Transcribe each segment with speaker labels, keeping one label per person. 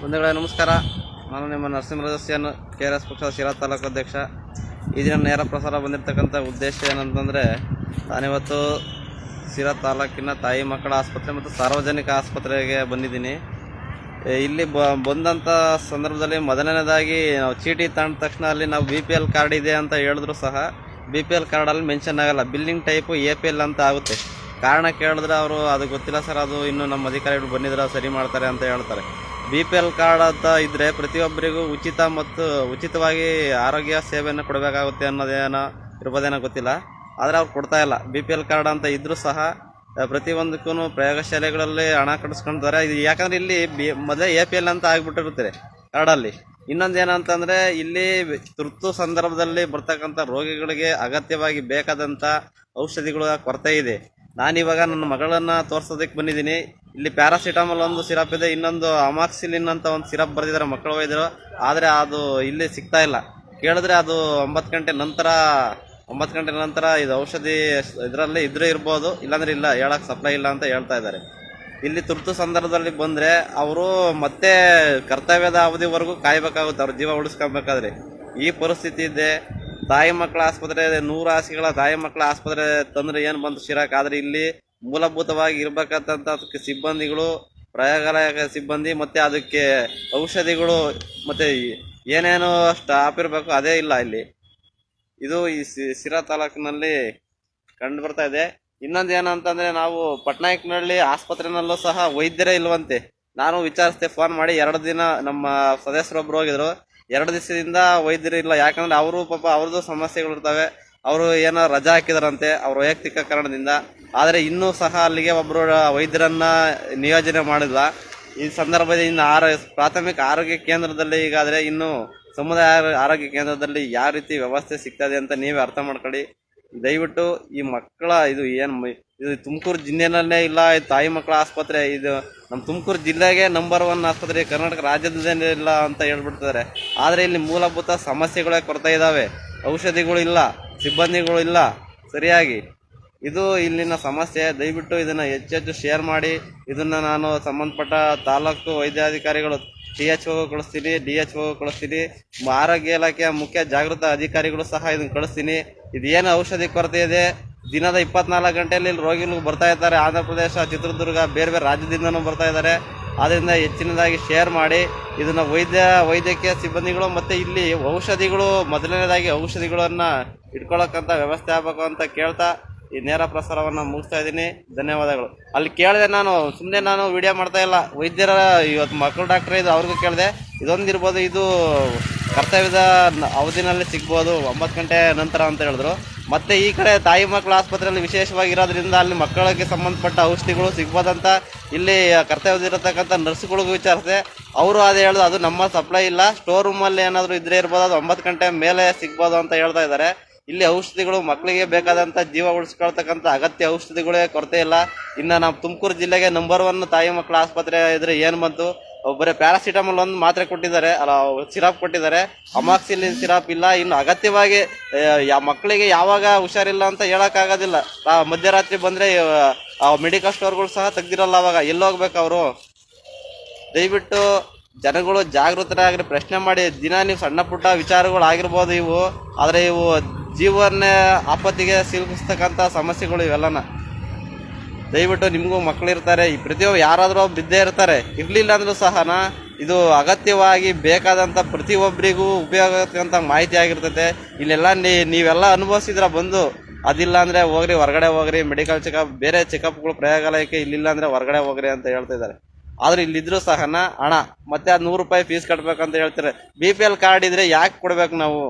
Speaker 1: ಬಂಧುಗಳೇ, ನಮಸ್ಕಾರ. ನಾನು ನಿಮ್ಮ ನರಸಿಂಹರಾಜಸ್ಯನ್ ಕೆ ಆರ್ ಎಸ್ ಪಕ್ಷದ ಶಿರಾ ತಾಲೂಕು ಅಧ್ಯಕ್ಷ. ಈ ದಿನ ನೇರ ಪ್ರಸಾರ ಬಂದಿರತಕ್ಕಂಥ ಉದ್ದೇಶ ಏನಂತಂದರೆ, ನಾನಿವತ್ತು ಶಿರಾ ತಾಲೂಕಿನ ತಾಯಿ ಮಕ್ಕಳ ಆಸ್ಪತ್ರೆ ಮತ್ತು ಸಾರ್ವಜನಿಕ ಆಸ್ಪತ್ರೆಗೆ ಬಂದಿದ್ದೀನಿ. ಇಲ್ಲಿ ಬ ಬಂದಂಥ ಸಂದರ್ಭದಲ್ಲಿ ಮೊದಲನೇದಾಗಿ ನಾವು ಚೀಟಿ ತಗೊಂಡ ತಕ್ಷಣ ಅಲ್ಲಿ ನಾವು ಬಿ ಪಿ ಎಲ್ ಕಾರ್ಡ್ ಇದೆ ಅಂತ ಹೇಳಿದ್ರು ಸಹ, ಬಿ ಪಿ ಎಲ್ ಕಾರ್ಡಲ್ಲಿ ಮೆನ್ಷನ್ ಆಗೋಲ್ಲ. Billing type A P L ಅಂತ ಆಗುತ್ತೆ. ಕಾರಣ ಕೇಳಿದ್ರೆ ಅವರು, ಅದು ಗೊತ್ತಿಲ್ಲ ಸರ್, ಅದು ಇನ್ನು ನಮ್ಮ ಅಧಿಕಾರಿಗಳು ಬಂದಿದ್ರೆ ಸರಿ ಮಾಡ್ತಾರೆ ಅಂತ ಹೇಳ್ತಾರೆ. ಬಿ ಪಿ ಎಲ್ ಕಾರ್ಡ್ ಅಂತ ಇದ್ದರೆ ಪ್ರತಿಯೊಬ್ಬರಿಗೂ ಉಚಿತ ಮತ್ತು ಉಚಿತವಾಗಿ ಆರೋಗ್ಯ ಸೇವೆಯನ್ನು ಕೊಡಬೇಕಾಗುತ್ತೆ ಅನ್ನೋದೇನೋ ಇರ್ಬೋದೇನೋ ಗೊತ್ತಿಲ್ಲ. ಆದರೆ ಅವ್ರು ಕೊಡ್ತಾ ಇಲ್ಲ. ಬಿ ಪಿ ಎಲ್ ಕಾರ್ಡ್ ಅಂತ ಇದ್ರೂ ಸಹ ಪ್ರತಿಯೊಂದಕ್ಕೂ ಪ್ರಯೋಗಶಾಲೆಗಳಲ್ಲಿ ಹಣ ಕಟ್ಟಿಸ್ಕೊಂಡಿದ್ದಾರೆ ಇದು ಯಾಕಂದ್ರೆ ಇಲ್ಲಿ ಬಿ, ಮೊದಲೇ ಎ ಪಿ ಎಲ್ ಅಂತ ಆಗ್ಬಿಟ್ಟಿರುತ್ತೆ ಕಾರ್ಡಲ್ಲಿ ಇನ್ನೊಂದು ಏನಂತಂದರೆ ಇಲ್ಲಿ ತುರ್ತು ಸಂದರ್ಭದಲ್ಲಿ ಬರ್ತಕ್ಕಂಥ ರೋಗಿಗಳಿಗೆ ಅಗತ್ಯವಾಗಿ ಬೇಕಾದಂಥ ಔಷಧಿಗಳ ಕೊರತೆ ಇದೆ. ನಾನಿವಾಗ ನನ್ನ ಮಗಳನ್ನು ತೋರ್ಸೋದಕ್ಕೆ ಬಂದಿದ್ದೀನಿ. ಇಲ್ಲಿ ಪ್ಯಾರಾಸಿಟಮಲ್ ಒಂದು ಸಿರಪ್ ಇದೆ, ಇನ್ನೊಂದು ಅಮಾಕ್ಸಿಲಿನ್ ಅಂತ ಒಂದು ಸಿರಪ್ ಬರೆದಿದ್ದಾರೆ ಮಕ್ಕಳ ವೈದ್ಯರು. ಆದರೆ ಅದು ಇಲ್ಲಿ ಸಿಗ್ತಾ ಇಲ್ಲ. ಕೇಳಿದ್ರೆ ಅದು ಒಂಬತ್ತು ಗಂಟೆ ನಂತರ, ಒಂಬತ್ತು ಗಂಟೆ ನಂತರ ಇದು ಔಷಧಿ ಇದರಲ್ಲಿ ಇದ್ರೆ ಇರ್ಬೋದು, ಇಲ್ಲಾಂದ್ರೆ ಇಲ್ಲ, ಹೇಳಕ್ ಸಪ್ಲೈ ಇಲ್ಲ ಅಂತ ಹೇಳ್ತಾ ಇದ್ದಾರೆ. ಇಲ್ಲಿ ತುರ್ತು ಸಂದರ್ಭದಲ್ಲಿ ಬಂದರೆ ಅವರು ಮತ್ತೆ ಕರ್ತವ್ಯದ ಅವಧಿವರೆಗೂ ಕಾಯ್ಬೇಕಾಗುತ್ತೆ, ಅವ್ರ ಜೀವ ಉಳಿಸ್ಕೊಬೇಕಾದ್ರೆ. ಈ ಪರಿಸ್ಥಿತಿ ಇದೆ. ತಾಯಿ ಮಕ್ಕಳ ಆಸ್ಪತ್ರೆ ನೂರು ಹಾಸಿಗೆಗಳ ತಾಯಿ ಮಕ್ಕಳ ಆಸ್ಪತ್ರೆ ತಂದ್ರೆ ಏನು ಬಂತು ಶಿರಾಕ್? ಆದರೆ ಇಲ್ಲಿ ಮೂಲಭೂತವಾಗಿ ಇರಬೇಕಂತ ಸಿಬ್ಬಂದಿಗಳು ಪ್ರಯೋಗಾಲಯ ಸಿಬ್ಬಂದಿ ಮತ್ತೆ ಅದಕ್ಕೆ ಔಷಧಿಗಳು ಮತ್ತೆ ಏನೇನು ಸ್ಟಾಪ್ ಇರಬೇಕು ಅದೇ ಇಲ್ಲ ಇಲ್ಲಿ. ಇದು ಈ ಸಿರಾ ತಾಲೂಕಿನಲ್ಲಿ ಕಂಡು ಬರ್ತಾ ಇದೆ. ಇನ್ನೊಂದು ಏನಂತಂದ್ರೆ ನಾವು ಪಟ್ನಾಯಕ್ನಹಳ್ಳಿ ಆಸ್ಪತ್ರೆನಲ್ಲೂ ಸಹ ವೈದ್ಯರೇ ಇಲ್ವಂತೆ. ನಾನು ವಿಚಾರಿಸ್ದೆ, ಫೋನ್ ಮಾಡಿ ಎರಡು ದಿನ ನಮ್ಮ ಸದಸ್ಯರೊಬ್ರು ಹೋಗಿದ್ರು. ಎರಡು ದಿವಸದಿಂದ ವೈದ್ಯರು ಇಲ್ಲ, ಯಾಕಂದ್ರೆ ಅವರು ಪಾಪ ಅವ್ರದ್ದು ಸಮಸ್ಯೆಗಳು ಇರ್ತವೆ ಅವರು ಏನೋ ರಜಾ ಹಾಕಿದಾರಂತೆ ಅವ್ರ ವೈಯಕ್ತಿಕ ಕಾರಣದಿಂದ. ಆದರೆ ಇನ್ನೂ ಸಹ ಅಲ್ಲಿಗೆ ಒಬ್ಬರು ವೈದ್ಯರನ್ನ ನಿಯೋಜನೆ ಮಾಡಿಲ್ಲ ಈ ಸಂದರ್ಭದಿಂದ ಆರೋ, ಪ್ರಾಥಮಿಕ ಆರೋಗ್ಯ ಕೇಂದ್ರದಲ್ಲಿ ಈಗಾದರೆ ಇನ್ನು ಸಮುದಾಯ ಆರೋಗ್ಯ ಕೇಂದ್ರದಲ್ಲಿ ಯಾವ ರೀತಿ ವ್ಯವಸ್ಥೆ ಸಿಗ್ತದೆ ಅಂತ ನೀವೇ ಅರ್ಥ ಮಾಡ್ಕೊಳ್ಳಿ. ದಯವಿಟ್ಟು ಈ ಮಕ್ಕಳ ಇದು ಏನು ಇದು ತುಮಕೂರು ಜಿಲ್ಲೆನಲ್ಲೇ ಇಲ್ಲ ತಾಯಿ ಮಕ್ಕಳ ಆಸ್ಪತ್ರೆ, ಇದು ನಮ್ಮ ತುಮಕೂರು ಜಿಲ್ಲೆಗೆ ನಂಬರ್ ಒನ್ ಆಸ್ಪತ್ರೆ, ಕರ್ನಾಟಕ ರಾಜ್ಯದಲ್ಲೇ ಇಲ್ಲ ಅಂತ ಹೇಳ್ಬಿಡ್ತಾರೆ ಆದರೆ ಇಲ್ಲಿ ಮೂಲಭೂತ ಸಮಸ್ಯೆಗಳೇ ಕೊರತೆ ಇದ್ದಾವೆ ಔಷಧಿಗಳು ಇಲ್ಲ. ಸಿಬ್ಬಂದಿಗಳು ಇಲ್ಲ. ಸರಿಯಾಗಿ. ಇದು ಇಲ್ಲಿನ ಸಮಸ್ಯೆ. ದಯವಿಟ್ಟು ಇದನ್ನು ಹೆಚ್ಚೆಚ್ಚು ಶೇರ್ ಮಾಡಿ. ಇದನ್ನು ನಾನು ಸಂಬಂಧಪಟ್ಟ ತಾಲೂಕು ವೈದ್ಯಾಧಿಕಾರಿಗಳು, ಟಿ ಎಚ್ ಓ ಕಳಿಸ್ತೀನಿ. ಡಿ ಎಚ್ ಓ ಕಳಿಸ್ತೀನಿ. ಆರೋಗ್ಯ ಇಲಾಖೆಯ ಮುಖ್ಯ ಜಾಗೃತ ಅಧಿಕಾರಿಗಳು ಸಹ ಇದನ್ನು ಕಳಿಸ್ತೀನಿ. ಇದೇನು ಔಷಧಿ ಕೊರತೆ ಇದೆ? ದಿನದ ಇಪ್ಪತ್ನಾಲ್ಕು ಗಂಟೆಯಲ್ಲಿ ಇಲ್ಲಿ ರೋಗಿಗಳು ಬರ್ತಾ ಇದ್ದಾರೆ. ಆಂಧ್ರ ಪ್ರದೇಶ, ಚಿತ್ರದುರ್ಗ, ಬೇರೆ ಬೇರೆ ರಾಜ್ಯದಿಂದನೂ ಬರ್ತಾ ಇದ್ದಾರೆ. ಆದ್ದರಿಂದ ಹೆಚ್ಚಿನದಾಗಿ ಶೇರ್ ಮಾಡಿ, ಇದನ್ನು ವೈದ್ಯ, ವೈದ್ಯಕೀಯ ಸಿಬ್ಬಂದಿಗಳು ಮತ್ತು ಇಲ್ಲಿ ಔಷಧಿಗಳು, ಮೊದಲನೇದಾಗಿ ಔಷಧಿಗಳನ್ನು ಇಟ್ಕೊಳ್ಳೋಕ್ಕಂಥ ವ್ಯವಸ್ಥೆ ಆಗಬೇಕು ಅಂತ ಕೇಳ್ತಾ ಈ ನೇರ ಪ್ರಸಾರವನ್ನು ಮುಗಿಸ್ತಾ ಇದ್ದೀನಿ. ಧನ್ಯವಾದಗಳು. ಅಲ್ಲಿ ಕೇಳಿದೆ ನಾನು ಸುಮ್ಮನೆ ನಾನು ವಿಡಿಯೋ ಮಾಡ್ತಾ ಇಲ್ಲ. ವೈದ್ಯರ, ಇವತ್ತು ಮಕ್ಕಳು ಡಾಕ್ಟರ್ ಇದು ಅವ್ರಿಗೂ ಕೇಳಿದೆ. ಇದೊಂದಿರ್ಬೋದು, ಇದು ಕರ್ತವ್ಯದ ಅವಧಿನಲ್ಲಿ ಸಿಗ್ಬೋದು, ಒಂಬತ್ತು ಗಂಟೆ ನಂತರ ಅಂತ ಹೇಳಿದ್ರು. ಮತ್ತೆ ಈ ಕಡೆ ತಾಯಿ ಮಕ್ಕಳ ಆಸ್ಪತ್ರೆಯಲ್ಲಿ ವಿಶೇಷವಾಗಿ ಇರೋದ್ರಿಂದ ಅಲ್ಲಿ ಮಕ್ಕಳಿಗೆ ಸಂಬಂಧಪಟ್ಟ ಔಷಧಿಗಳು ಸಿಗ್ಬೋದಂತ ಇಲ್ಲಿ ಕರ್ತವ್ಯದಿರತಕ್ಕಂಥ ನರ್ಸ್ಗಳಿಗೂ ವಿಚಾರಿಸಿದೆ. ಅವರು ಅದು ಹೇಳೋದು, ಅದು ನಮ್ಮ ಸಪ್ಲೈ ಇಲ್ಲ. ಸ್ಟೋರ್ ರೂಮಲ್ಲಿ ಏನಾದರೂ ಇದ್ರೆ ಇರ್ಬೋದು, ಅದು ಒಂಬತ್ತು ಗಂಟೆ ಮೇಲೆ ಸಿಗ್ಬೋದು ಅಂತ ಹೇಳ್ತಾ ಇದ್ದಾರೆ. ಇಲ್ಲಿ ಔಷಧಿಗಳು ಮಕ್ಕಳಿಗೆ ಬೇಕಾದಂಥ ಜೀವ ಉಳಿಸ್ಕೊಳ್ತಕ್ಕಂಥ ಅಗತ್ಯ ಔಷಧಿಗಳೇ ಕೊರತೆ ಇಲ್ಲ. ಇನ್ನು ನಮ್ಮ ತುಮಕೂರು ಜಿಲ್ಲೆಗೆ ನಂಬರ್ ಒನ್ ತಾಯಿ ಮಕ್ಕಳ ಆಸ್ಪತ್ರೆ ಇದ್ರೆ ಏನು ಬಂತು? ಒಬ್ಬರೇ ಪ್ಯಾರಾಸಿಟಮಲ್ ಒಂದು ಮಾತ್ರೆ ಕೊಟ್ಟಿದ್ದಾರೆ. ಅಲ್ಲ, ಸಿರಾಪ್ ಕೊಟ್ಟಿದ್ದಾರೆ. ಅಮಾಕ್ಸಿಲಿನ್ ಸಿರಾಪ್ ಇಲ್ಲ. ಇನ್ನು ಅಗತ್ಯವಾಗಿ ಮಕ್ಕಳಿಗೆ ಯಾವಾಗ ಹುಷಾರಿಲ್ಲ ಅಂತ ಹೇಳೋಕ್ಕಾಗೋದಿಲ್ಲ. ಮಧ್ಯರಾತ್ರಿ ಬಂದರೆ ಮೆಡಿಕಲ್ ಸ್ಟೋರ್ಗಳು ಸಹ ತೆಗ್ದಿರಲ್ಲ ಅವಾಗ. ಎಲ್ಲೋಗ್ಬೇಕು ಅವರು? ದಯವಿಟ್ಟು ಜನಗಳು ಜಾಗೃತರಾಗಿ ಪ್ರಶ್ನೆ ಮಾಡಿ. ದಿನ ನೀವು ಸಣ್ಣ ಪುಟ್ಟ ವಿಚಾರಗಳು ಆಗಿರ್ಬೋದು ಇವು. ಆದರೆ ಇವು ಜೀವನ ಆಪತ್ತಿಗೆ ಸಿಲುಕಿಸ್ತಕ್ಕಂಥ ಸಮಸ್ಯೆಗಳು ಇವೆಲ್ಲನ. ದಯವಿಟ್ಟು ನಿಮಗೂ ಈ ಪ್ರತಿಯೊಬ್ಬ ಯಾರಾದರೂ ಬಿದ್ದೇ ಇರ್ತಾರೆ ಇರಲಿಲ್ಲ ಅಂದರೂ ಸಹನ ಇದು ಅಗತ್ಯವಾಗಿ ಬೇಕಾದಂಥ ಪ್ರತಿಯೊಬ್ಬರಿಗೂ ಉಪಯೋಗ ಆಗತಕ್ಕಂಥ ಮಾಹಿತಿ ಆಗಿರ್ತೈತೆ. ಇಲ್ಲೆಲ್ಲ ನೀ, ನೀವೆಲ್ಲ ಅನುಭವಿಸಿದ್ರ ಬಂದು ಅದಿಲ್ಲ ಅಂದರೆ ಹೋಗ್ರಿ, ಹೊರಗಡೆ ಹೋಗ್ರಿ ಮೆಡಿಕಲ್ ಚೆಕಪ್ ಬೇರೆ ಚೆಕಪ್ಗಳು ಪ್ರಯೋಗಾಲಯಕ್ಕೆ ಇಲ್ಲಿಲ್ಲ ಅಂದರೆ ಹೊರಗಡೆ ಹೋಗ್ರಿ ಅಂತ ಹೇಳ್ತಾ ಇದ್ದಾರೆ. ಆದರೆ ಇಲ್ಲಿದ್ರೂ ಸಹನ ಹಣ ಮತ್ತೆ ಅದು ನೂರು ರೂಪಾಯಿ ಫೀಸ್ ಕಟ್ಬೇಕಂತ ಹೇಳ್ತಾರೆ. ಬಿ ಪಿ ಎಲ್ ಕಾರ್ಡ್ ಇದ್ರೆ ಯಾಕೆ ಕೊಡ್ಬೇಕು ನಾವು?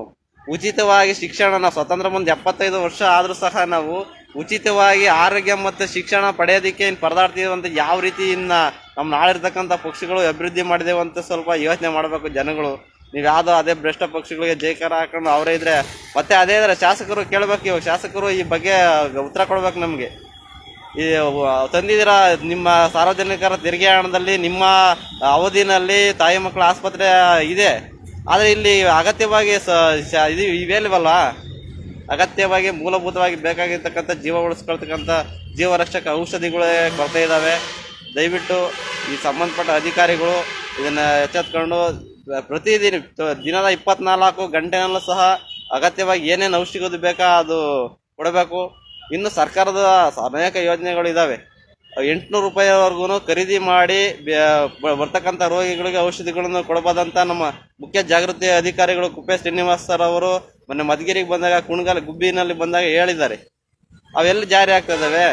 Speaker 1: ಉಚಿತವಾಗಿ ಶಿಕ್ಷಣ ನಾವು ಸ್ವತಂತ್ರ ಮುಂದೆ ಎಪ್ಪತ್ತೈದು ವರ್ಷ ಆದರೂ ಸಹ ನಾವು ಉಚಿತವಾಗಿ ಆರೋಗ್ಯ ಮತ್ತು ಶಿಕ್ಷಣ ಪಡೆಯೋದಕ್ಕೆ ಇನ್ನು ಪರದಾಡ್ತೀವಿ ಯಾವ ರೀತಿ ನಮ್ಮ ನಾಳಿರ್ತಕ್ಕಂಥ ಪಕ್ಷಿಗಳು ಅಭಿವೃದ್ಧಿ ಮಾಡಿದೆವು ಅಂತ ಸ್ವಲ್ಪ ಯೋಚನೆ ಮಾಡಬೇಕು ಜನಗಳು. ನೀವು ಯಾವುದೋ ಅದೇ ಭ್ರಷ್ಟ ಪಕ್ಷಗಳಿಗೆ ಜೈಕಾರ ಹಾಕೊಂಡು ಅವರೇ ಇದ್ರೆ ಮತ್ತೆ ಅದೇ ಇದ್ರೆ ಶಾಸಕರು ಕೇಳಬೇಕು, ಇವಾಗ ಶಾಸಕರು ಈ ಬಗ್ಗೆ ಉತ್ತರ ಕೊಡ್ಬೇಕು ನಮಗೆ. ಈ ತಂದಿದ್ದೀರ ನಿಮ್ಮ ಸಾರ್ವಜನಿಕರ ತೆರಿಗೆ ಹಣದಲ್ಲಿ ನಿಮ್ಮ ಅವಧಿನಲ್ಲಿ ತಾಯಿ ಮಕ್ಕಳ ಆಸ್ಪತ್ರೆ ಇದೆ. ಆದರೆ ಇಲ್ಲಿ ಅಗತ್ಯವಾಗಿ ಸ ಇದು ಇವೇಲ್ವಲ್ಲ? ಅಗತ್ಯವಾಗಿ ಮೂಲಭೂತವಾಗಿ ಬೇಕಾಗಿರ್ತಕ್ಕಂಥ ಜೀವ ಉಳಿಸ್ಕೊಳ್ತಕ್ಕಂಥ ಜೀವರಕ್ಷಕ ಔಷಧಿಗಳೇ ಕೊರತೆ ಇದ್ದಾವೆ ದಯವಿಟ್ಟು ಈ ಸಂಬಂಧಪಟ್ಟ ಅಧಿಕಾರಿಗಳು ಇದನ್ನು ಎಚ್ಚೆತ್ಕೊಂಡು, ಪ್ರತಿದಿನ ದಿನದ ಇಪ್ಪತ್ನಾಲ್ಕು ಗಂಟೆನಲ್ಲೂ ಸಹ ಅಗತ್ಯವಾಗಿ ಏನೇನು ಔಷಧಿಗಳು ಬೇಕಾ ಅದು ಕೊಡಬೇಕು. ಇನ್ನು ಸರ್ಕಾರದ ಅನೇಕ ಯೋಜನೆಗಳು ಇದ್ದಾವೆ ಎಂಟುನೂರು ರೂಪಾಯಿವರೆಗೂ ಖರೀದಿ ಮಾಡಿ ಬರ್ತಕ್ಕಂಥ ರೋಗಿಗಳಿಗೆ ಔಷಧಿಗಳನ್ನು ಕೊಡಬಹುದಂತ ನಮ್ಮ ಮುಖ್ಯ ಜಾಗೃತಿ ಅಧಿಕಾರಿಗಳು ಕುಪ್ಪೆ ಶ್ರೀನಿವಾಸ್ ಸರ್ ಅವರು ಮೊನ್ನೆ ಮಧುಗಿರಿಗೆ ಬಂದಾಗ, ಕುಣಗಲ್ ಗುಬ್ಬಿನಲ್ಲಿ ಬಂದಾಗ ಹೇಳಿದ್ದಾರೆ. ಅವೆಲ್ಲ ಜಾರಿ ಆಗ್ತದವೆ?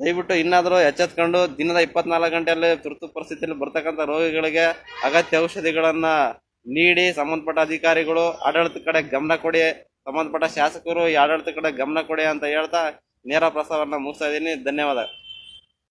Speaker 1: ದಯವಿಟ್ಟು ಇನ್ನಾದರೂ ಎಚ್ಚೆತ್ಕೊಂಡು ದಿನದ ಇಪ್ಪತ್ನಾಲ್ಕು ಗಂಟೆಯಲ್ಲಿ ತುರ್ತು ಪರಿಸ್ಥಿತಿಯಲ್ಲಿ ಬರ್ತಕ್ಕಂಥ ರೋಗಿಗಳಿಗೆ ಅಗತ್ಯ ಔಷಧಿಗಳನ್ನು ನೀಡಿ, ಸಂಬಂಧಪಟ್ಟ ಅಧಿಕಾರಿಗಳು ಆಡಳಿತ ಕಡೆ ಗಮನ ಕೊಡಿ. ಸಂಬಂಧಪಟ್ಟ ಶಾಸಕರು ಈ ಆಡಳಿತ ಕಡೆ ಗಮನ ಕೊಡಿ ಅಂತ ಹೇಳ್ತಾ ನೇರ ಪ್ರಸಾರವನ್ನು ಮುಗಿಸ್ತಾ ಇದ್ದೀನಿ. ಧನ್ಯವಾದ.